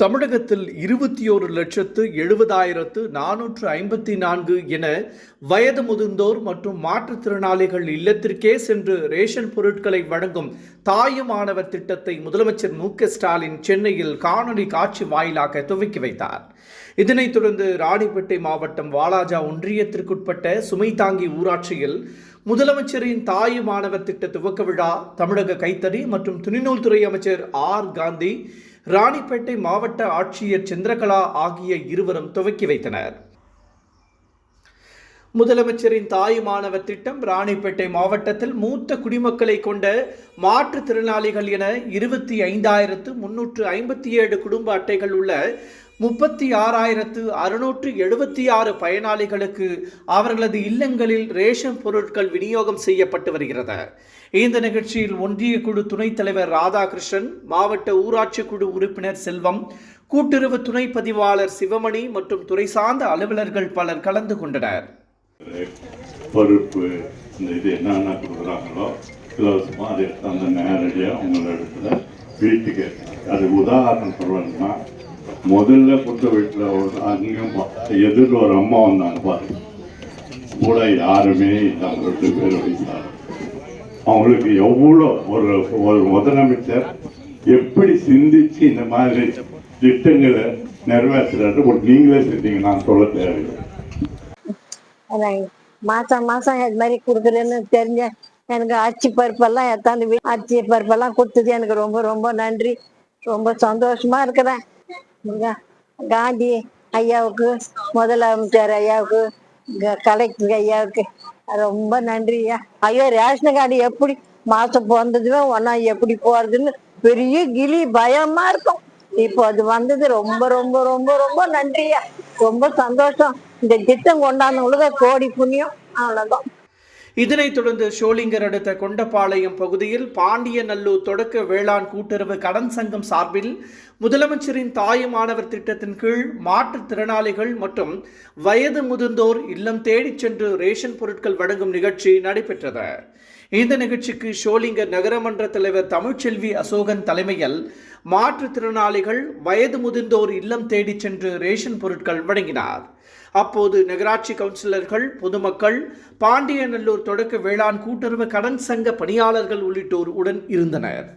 தமிழகத்தில் இருபத்தி ஒரு லட்சத்து எழுபதாயிரத்து நானூற்று ஐம்பத்தி நான்கு என வயது முதிர்ந்தோர் மற்றும் மாற்றுத்திறனாளிகள் இல்லத்திற்கே சென்று ரேஷன் பொருட்களை வழங்கும் தாயுமானவர் திட்டத்தை முதலமைச்சர் மு ஸ்டாலின் சென்னையில் காணொலி காட்சி வாயிலாக துவக்கி வைத்தார். இதனைத் தொடர்ந்து ராணிப்பேட்டை மாவட்டம் வாலாஜா ஒன்றியத்திற்குட்பட்ட சுமைதாங்கி ஊராட்சியில் முதலமைச்சரின் தாயு மாணவர் திட்ட துவக்க விழா தமிழக கைத்தறி மற்றும் துணிநூல் துறை அமைச்சர் ஆர் காந்தி ராணிப்பேட்டை மாவட்ட ஆட்சியர் சந்திரகலா ஆகிய இருவரும் துவக்கி வைத்தனர். முதலமைச்சரின் தாய் மாணவர் திட்டம் ராணிப்பேட்டை மாவட்டத்தில் மூத்த குடிமக்களை கொண்ட மாற்றுத்திறனாளிகள் என இருபத்தி ஐந்தாயிரத்து முன்னூற்று ஐம்பத்தி ஏழு குடும்ப அட்டைகள் உள்ள முப்பத்தி ஆறாயிரத்து அறுநூற்று எழுபத்தி ஆறு பயனாளிகளுக்கு அவர்களது இல்லங்களில் ரேஷன் பொருட்கள் விநியோகம் செய்யப்பட்டு வருகிறது. இந்த நிகழ்ச்சியில் ஒன்றிய குழு துணைத் தலைவர் ராதாகிருஷ்ணன் மாவட்ட ஊராட்சி குழு உறுப்பினர் செல்வம் கூட்டுறவு துணை பதிவாளர் சிவமணி மற்றும் துறை சார்ந்த அலுவலர்கள் பலர் கலந்து கொண்டனர். பருப்பு இந்த இது என்னென்ன கொடுக்குறாங்களோ இலவசமாக அதை அந்த நேரடியாக வீட்டுக்கு அது உதாரணம் சொல்லணும்னா முதல்ல கொடுத்த வீட்டில் ஒரு அங்கேயும் எதிரில் ஒரு அம்மா வந்தாங்க பாரு. கூட யாருமே இல்லை அவங்க ரெண்டு பேர் வயசாக அவங்களுக்கு எவ்வளோ ஒரு ஒரு முதலமைச்சர் எப்படி சிந்திச்சு இந்த மாதிரி திட்டங்களை நிறைவேற்றுறாரு ஒரு நீங்களே செஞ்சீங்க நான் சொல்ல தேவையில்லை. மாசம் மாசம் இது மாதிரி கொடுக்குறேன்னு தெரிஞ்ச எனக்கு அரிசி பருப்பெல்லாம் எத்தாந்து வீ- பருப்பெல்லாம் கொடுத்தது எனக்கு ரொம்ப ரொம்ப நன்றி. ரொம்ப சந்தோஷமா இருக்கிறேன். காந்தி ஐயாவுக்கு முதலமைச்சர் ஐயாவுக்கு கலெக்டர் ஐயாவுக்கு ரொம்ப நன்றியா ஐயோ. ரேஷன் கார்டு எப்படி மாசம் பிறந்ததுமே ஒன்னா எப்படி போறதுன்னு பெரிய கிளி பயமா இருக்கும். இப்போ அது வந்தது ரொம்ப ரொம்ப ரொம்ப ரொம்ப நன்றியா ரொம்ப சந்தோஷம். இந்த திட்டம் கொண்டாந்தவங்களுக்கு கோடி புண்ணியம். அவ்வளவுதான். இதனைத் தொடர்ந்து ஷோலிங்கர் அடுத்த கொண்டபாளையம் பகுதியில் பாண்டியநல்லூர் தொடக்க வேளாண் கூட்டுறவு கடன் சங்கம் சார்பில் முதலமைச்சரின் தாய் மாணவர் திட்டத்தின் கீழ் மாற்றுத்திறனாளிகள் மற்றும் வயது முதிர்ந்தோர் இல்லம் தேடிச் சென்று ரேஷன் பொருட்கள் வழங்கும் நிகழ்ச்சி நடைபெற்றது. இந்த நிகழ்ச்சிக்கு ஷோலிங்கர் நகரமன்ற தலைவர் தமிழ்ச்செல்வி அசோகன் தலைமையில் மாற்றுத்திறனாளிகள் வயது முதிர்ந்தோர் இல்லம் தேடிச் சென்று ரேஷன் பொருட்கள் வழங்கினார். அப்போது நகராட்சி கவுன்சிலர்கள் பொதுமக்கள் பாண்டியநல்லூர் தொடக்க வேளாண் கூட்டுறவு கடன் சங்க பணியாளர்கள் உள்ளிட்டோர் உடன் இருந்தனர்.